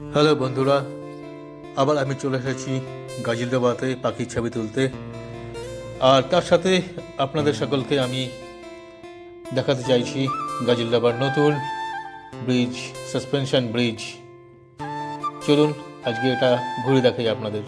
Hello বন্ধুরা, আবার আমি চলে এসেছি গাজিলডাবাতে পাখির ছবি তুলতে। আর তার সাথে আপনাদের সকলকে আমি দেখাতে চাইছি গাজিলডাবার নতুন ব্রিজ সাসপেনশন ব্রিজ চলুন, আজকে এটা ঘুরে দেখাই আপনাদের।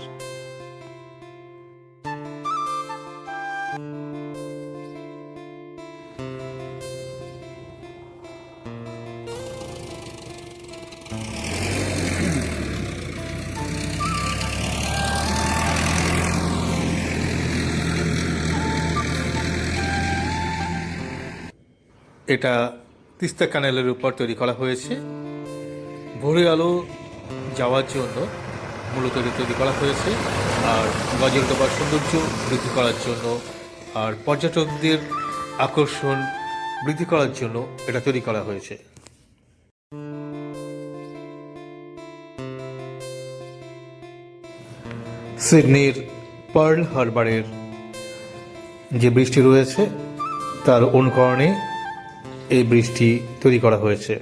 এটা তিস্তা ক্যানেলের উপর তৈরি করা হয়েছে। ভোরে আলো যাওয়ার জন্য মূলত তৈরি করা হয়েছে আর গজলডোবার সৌন্দর্য বৃদ্ধি করার জন্য আর পর্যটকদের আকর্ষণ বৃদ্ধি করার জন্য এটা তৈরি করা হয়েছে। সিডনির পার্ল হারবারের যে বৃষ্টি রয়েছে, তার অনুকরণে এই ব্রিজটি তৈরি করা হয়েছে।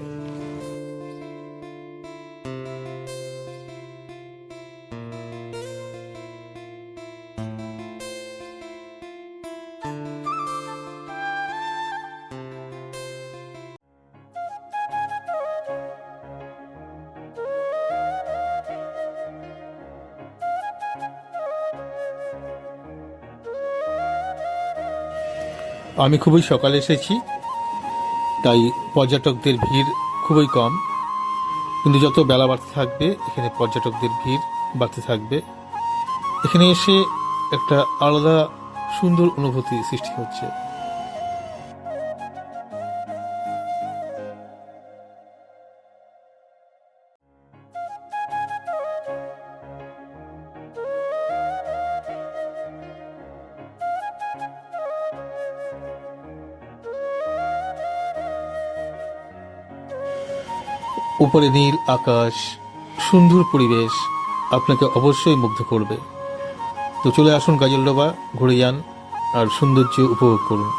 আমি খুবই সকালে এসেছি। তাই পর্যটকদের ভিড় খুবই কম। কিন্তু যত বেলা বাড়তে থাকবে, এখানে পর্যটকদের ভিড় বাড়তে থাকবে। এখানে এসে একটা আলাদা সুন্দর অনুভূতি সৃষ্টি হচ্ছে। উপরে নীল আকাশ, সুন্দর পরিবেশ আপনাকে অবশ্যই মুগ্ধ করবে। তো চলে আসুন গাজলডোবা, ঘুরে যান আর সৌন্দর্য উপভোগ করুন।